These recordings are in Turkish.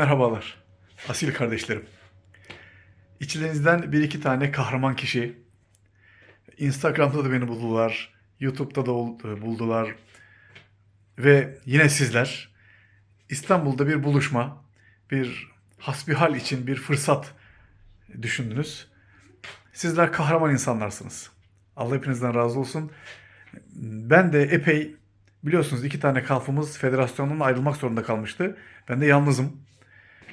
Merhabalar, asil kardeşlerim. İçlerinizden bir iki tane kahraman kişi, Instagram'da da beni buldular, YouTube'da da buldular ve yine sizler İstanbul'da bir buluşma, bir hasbihal için bir fırsat düşündünüz. Sizler kahraman insanlarsınız. Allah hepinizden razı olsun. Ben de epey biliyorsunuz iki tane kalfımız federasyondan ayrılmak zorunda kalmıştı. Ben de yalnızım.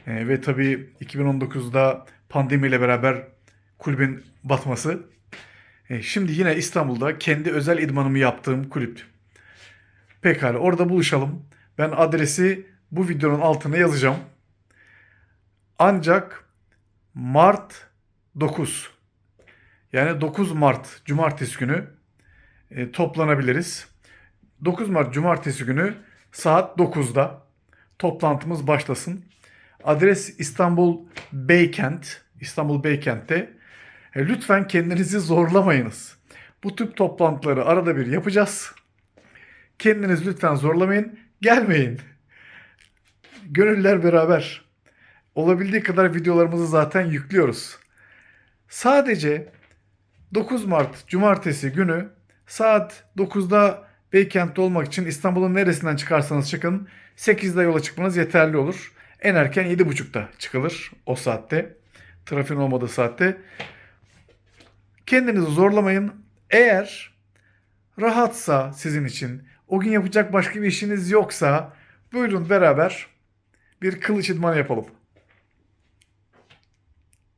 Ee, ve tabii 2019'da pandemiyle beraber kulübün batması. Ee, şimdi yine İstanbul'da kendi özel idmanımı yaptığım kulüp. Pekala orada buluşalım. Ben adresi bu videonun altına yazacağım. Ancak Mart 9 yani 9 Mart Cumartesi günü e, toplanabiliriz. 9 Mart Cumartesi günü saat 9'da toplantımız başlasın. Adres İstanbul Beykent. İstanbul Beykent'te. E, lütfen kendinizi zorlamayınız. Bu tip toplantıları arada bir yapacağız. Kendiniz lütfen zorlamayın. Gelmeyin. Gönüller beraber. Olabildiği kadar videolarımızı zaten yüklüyoruz. Sadece 9 Mart Cumartesi günü saat 9'da Beykent'te olmak için İstanbul'un neresinden çıkarsanız çıkın 8'de yola çıkmanız yeterli olur. En erken 7.30'da çıkılır o saatte. Trafiğin olmadığı saatte. Kendinizi zorlamayın. Eğer rahatsa sizin için, o gün yapacak başka bir işiniz yoksa buyurun beraber bir kılıç idmanı yapalım.